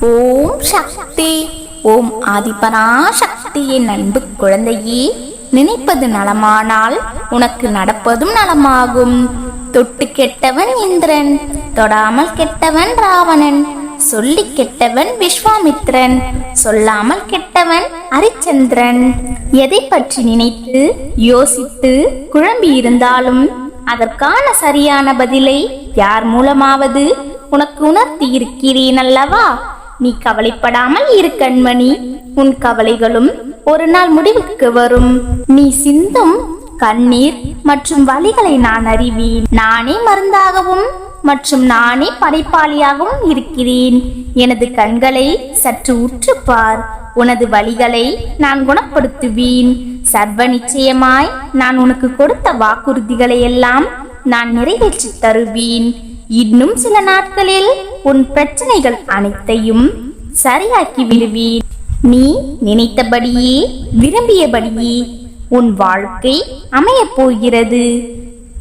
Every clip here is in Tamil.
ஓம் சக்தி. ஓம் ஆதிபரா சக்தியின் அன்பு குழந்தையே நினைப்பது நலமானால் உனக்கு நடப்பதும் நலமாகும். தொட்டு கெட்டவன் இந்திரன் தொடாமல் கெட்டவன் ராவணன் சொல்லி கெட்டவன் விஸ்வாமித்ரன் சொல்லாமல் கெட்டவன் ஹரிச்சந்திரன் எதை பற்றி நினைத்து யோசித்து குழம்பி இருந்தாலும் அதற்கான சரியான பதிலை யார் மூலமாவது உனக்கு உணர்த்தி இருக்கிறேன் அல்லவா? நீ கவலைப்படாமல் இரு கண்மணி. உன் கவலைகளும் ஒரு நாள் முடிவுக்கு வரும். நீ சிந்தும் கண்ணீர் மற்றும் வலிகளை நான் அறிவேன். நானே மருந்தாகவும் மற்றும் நானே படைப்பாளியாகவும் இருக்கிறேன். எனது கண்களை சற்று உற்று பார். உனது வலிகளை நான் குணப்படுத்துவேன். சர்வ நிச்சயமாய் நான் உனக்கு கொடுத்த வாக்குறுதிகளை எல்லாம் நான் நிறைவேற்றி தருவேன். இன்னும் சில நாட்களில் உன் பிரச்சனைகள் அனைத்தையும் சரியாக்கி விடுவேன் நீ நினைத்தபடியே விரும்பியபடியே உன் வாழ்க்கை அமையப் போகிறது.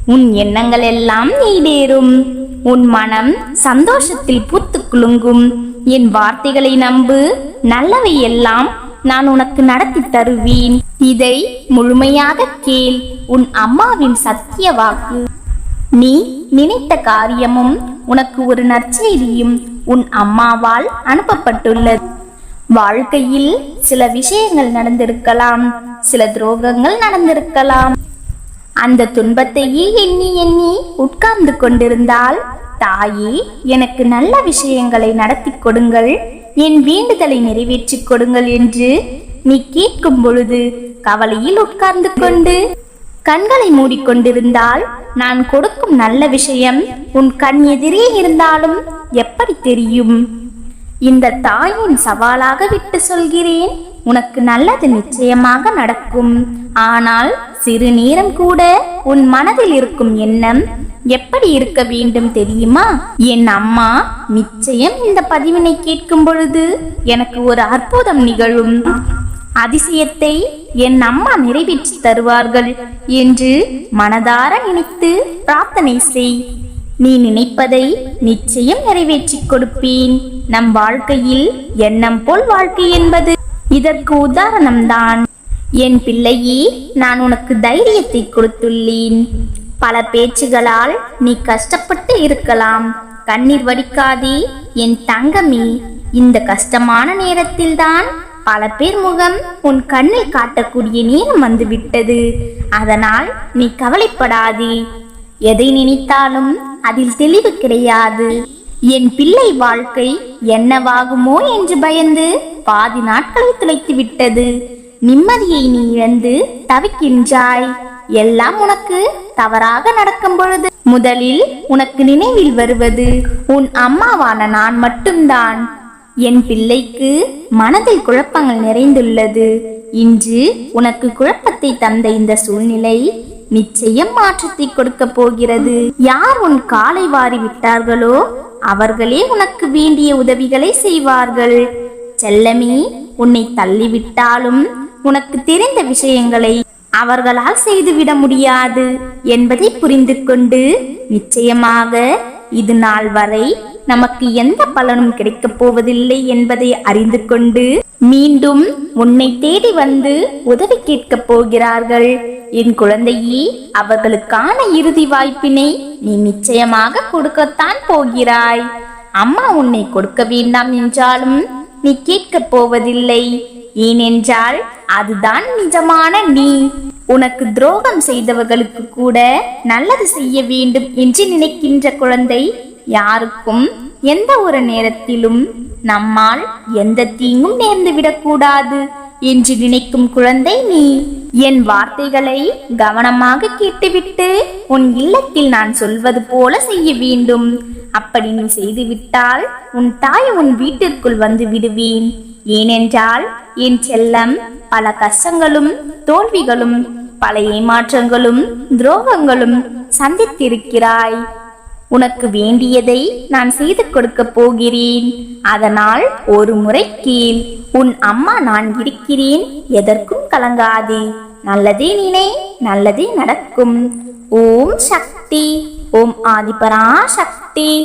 உன் எண்ணங்கள் எல்லாம் நீடேறும். உன் மனம் சந்தோஷத்தில் பூத்து குலுங்கும். என் வார்த்தைகளை நம்பு. நல்லவை எல்லாம் நான் உனக்கு நடத்தி தருவேன். இதை முழுமையாக கேள். உன் அம்மாவின் சத்திய வாக்கு. நீ நினைத்த காரியமும் உனக்கு ஒரு நற்செய்தியும் உன் அம்மாவால் அனுப்பப்பட்டுள்ளது. வாழ்க்கையில் சில விஷயங்கள் நடந்திருக்கலாம் சில துரோகங்கள் நடந்திருக்கலாம். அந்த துன்பத்தையே எண்ணி எண்ணி உட்கார்ந்து கொண்டிருந்தால் தாயே எனக்கு நல்ல விஷயங்களை நடத்தி கொடுங்கள் என் வேண்டுதலை நிறைவேற்றிக் கொடுங்கள் என்று நீ கேட்கும் பொழுது கவலையில் உட்கார்ந்து கொண்டு கண்களை மூடிக்கொண்டிருந்தால் நான் கொடுக்கும் நல்ல விஷயம் உன் கண் எதிரே இருந்தாலும் எப்படி தெரியும்? இந்த தாயின் சவாலாக விட்டு சொல்கிறேன். உனக்கு நல்லது நிச்சயமாக நடக்கும். ஆனால் சிறு நேரம் கூட உன் மனதில் இருக்கும் எண்ணம் எப்படி இருக்க வேண்டும் தெரியுமா? என் அம்மா நிச்சயம் இந்த பதிவினை கேட்கும் பொழுது எனக்கு ஒரு அற்புதம் நிகழும். அதிசயத்தை என் அம்மா நிறைவேற்றி தருவார்கள் என்று மனதார நினைத்து பிரார்த்தனை செய். நீ நினைப்பதை நிச்சயம் நிறைவேற்றிக் கொடுப்பேன். நம் வாழ்க்கையில் எண்ணம் போல் வாழ்க்கை என்பது இதற்கு உதாரணம்தான். என் பிள்ளையே நான் உனக்கு தைரியத்தை கொடுத்துள்ளேன். பல பேச்சுகளால் நீ கஷ்டப்பட்டு இருக்கலாம். கண்ணீர் வடிக்காதே என் தங்கமே. இந்த கஷ்டமான நேரத்தில்தான் பல பேர் முகம் உன் கண்ணில் காட்டக்கூடிய நேரம் வந்துவிட்டது. அதனால் நீ கவலைப்படாதே. எதை நினைத்தாலும் அதில் தெளிவு கிடையாது. என் பிள்ளை வாழ்க்கை என்னவாகுமோ என்று பயந்து பாதி நாட்களை துளைத்து விட்டது நிம்மதியை நீ இழந்து தவிக்கின்றாய். எல்லாம் உனக்கு தவறாக நடக்கும் பொழுது. முதலில் உனக்கு நினைவில் வருவது உன் அம்மாவான நான் மட்டும்தான். என் பிள்ளைக்கு மனதில் குழப்பங்கள் நிறைந்துள்ளது. இன்று உனக்கு குழப்பத்தை தந்த இந்த சூழ்நிலை நிச்சயம் மாற்றத்தை கொடுக்க போகிறது. யார் உன் காலை வாரி விட்டார்களோ அவர்களே உனக்கு வேண்டிய உதவிகளை செய்வார்கள். செல்லமே உன்னை தள்ளிவிட்டாலும் உனக்கு தெரிந்த விஷயங்களை அவர்களால் செய்துவிட முடியாது என்பதை புரிந்து கொண்டு நிச்சயமாக இது நாள் வரை நமக்கு எந்த பலனும் கிடைக்கப் போவதில்லை என்பதை அறிந்து கொண்டு மீண்டும் உன்னை தேடி வந்து உதவி கேட்கப் போகிறார்கள். என் குழந்தையே அவர்களுக்கான இறுதி வாய்ப்பினை நீ நிச்சயமாக கொடுக்கத்தான் போகிறாய். அம்மா உன்னை கொடுக்க வேண்டாம் என்றாலும் நீ கேட்கப் போவதில்லை. ஏனென்றால் அதுதான் நிஜமான நீ. உனக்கு துரோகம் செய்தவர்களுக்கு கூட நல்லது செய்ய வேண்டும் என்று நினைக்கின்ற குழந்தை யாருக்கும் எந்த ஒரு நேரத்திலும் நம்மால் எந்த தீங்கும் நேர்ந்து விடக்கூடாது. என்று நினைக்கும் குழந்தை நீ என் வார்த்தைகளை கவனமாக கேட்டுவிட்டு உன் இல்லத்தில் நான் சொல்வது போல செய்ய வேண்டும். அப்படி நீ செய்துவிட்டால் உன் தாய் உன் வீட்டிற்குள் வந்து விடுவேன். ஏனென்றால் என் செல்லம் பல கஷ்டங்களும் தோல்விகளும் பல ஏமாற்றங்களும் துரோகங்களும் சந்தித்திருக்கிறாய். உனக்கு வேண்டியதை நான் செய்து கொடுக்க போகிறேன். அதனால் ஒரு முறை கீழ் உன் அம்மா நான் இருக்கிறேன் எதற்கும் கலங்காதே. நல்லதே நினை நல்லதே நடக்கும். ஓம் சக்தி ஓம் ஆதிபரா சக்தி